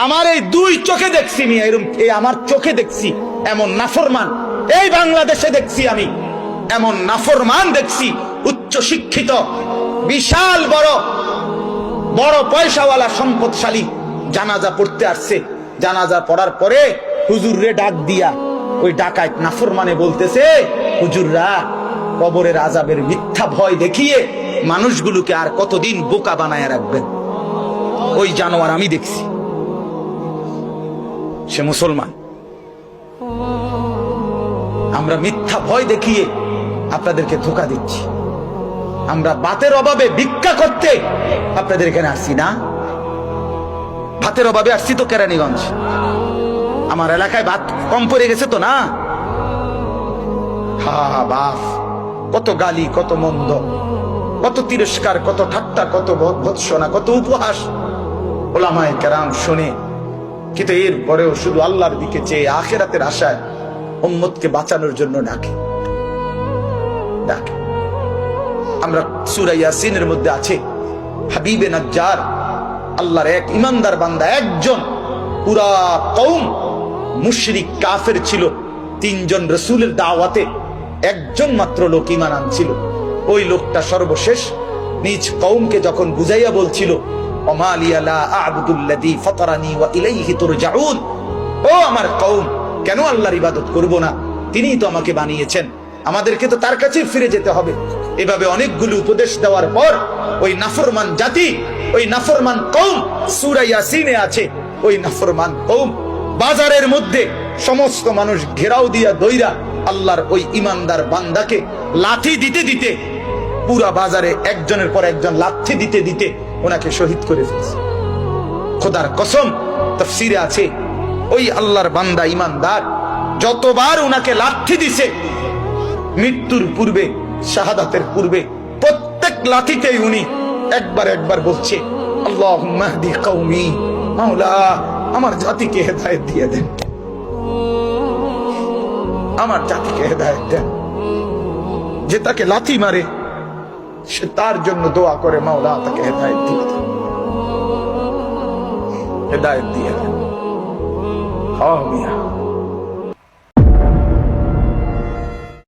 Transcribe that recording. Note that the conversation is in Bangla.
আমার এই দুই চোখে দেখছি মি এরম এই আমার চোখে দেখছি এমন নাফরমান। এই বাংলাদেশে দেখছি আমি এমন নাফরমান দেখছি উচ্চ শিক্ষিত বিশাল বড় বড় পয়সাওয়ালা, সম্পদশালী জানাজা পড়তে আসছে। জানাজা পড়ার পরে হুজুররে ডাক দিয়া ওই ডাকায় নাফরমানে বলতেছে, হুজুররা, কবরের আজাবের মিথ্যা ভয় দেখিয়ে মানুষগুলোকে আর কতদিন বোকা বানায় রাখবেন? ওই জানোয়ার আমি দেখছি। সে মুসলমান। আমরা মিথ্যা ভয় দেখিয়ে আপনাদেরকে ধোকা দিচ্ছি। আমরা বাতের অভাবে ভিক্ষা করতে আপনাদের এখানে আসছি না। ভাতের অভাবে আসছি তো কেরানীগঞ্জ। আমার এলাকায় ভাত কম পড়ে গেছে তো না? হা বাপ কত গালি, কত মন্দ, কত তিরস্কার, কত ঠাট্টা, কত ভৎসনা কত উপহাস। ওলামায় কেরাম শুনে কিন্তু এর পরেও শুধু আল্লাহর দিকে চেয়ে আখেরাতের আশায় উম্মতকে বাঁচানোর জন্য ডাকে। ডাকে। আমরা সূরা ইয়াসিনের মধ্যে আছে, হাবিবে নাজ্জার, আল্লাহর এক ইমানদার বান্দা, একজন পুরা কৌম মুশরিক কাফের ছিল, তিনজন রসুলের দাওয়াতে একজন মাত্র লোক ইমান আনছিল। ওই লোকটা সর্বশেষ নিজ কৌমকে যখন বুঝাইয়া বলছিল ও আমার কৌম কেন আল্লাহর ইবাদত করব না? তিনিই তো আমাকে বানিয়েছেন। আমাদেরকে তো তার কাছে ফিরে যেতে হবে। এভাবে অনেকগুলো উপদেশ দেওয়ার পর ওই নাফরমান জাতি, ওই নাফরমান কৌম সূরা ইয়াসিনে আছে। ওই নাফরমান কৌম বাজারের মধ্যে সমস্ত মানুষ ঘেরাও দিয়া দইরা আল্লাহর ওই ইমানদার বান্দাকে লাথি দিতে দিতে পুরা বাজারে একজনের পর একজন লাথি দিতে দিতে ওনাকে শহীদ করে ফেলছে। খোদার কসম, তফসিরে আছে, ওই আল্লাহর বান্দা ইমানদার, যতবার ওনাকে লাথি দিছে, মৃত্যুর পূর্বে, শাহাদাতের পূর্বে, প্রত্যেক লাথিতেই উনি একবার একবার বলছে আল্লাহ মাহদি কৌমি মাওলা, আমার জাতিকে হেদায়েত দিয়ে দেন। আমার জাতিকে হেদায়েত দেন। যে তাকে লাথি মারে সে তার জন্য দোয়া করে মাওলা তাকে হেদায়ত দিয়ে দেন। হেদায়ত দিয়ে দেন। হ্যাঁ মিয়া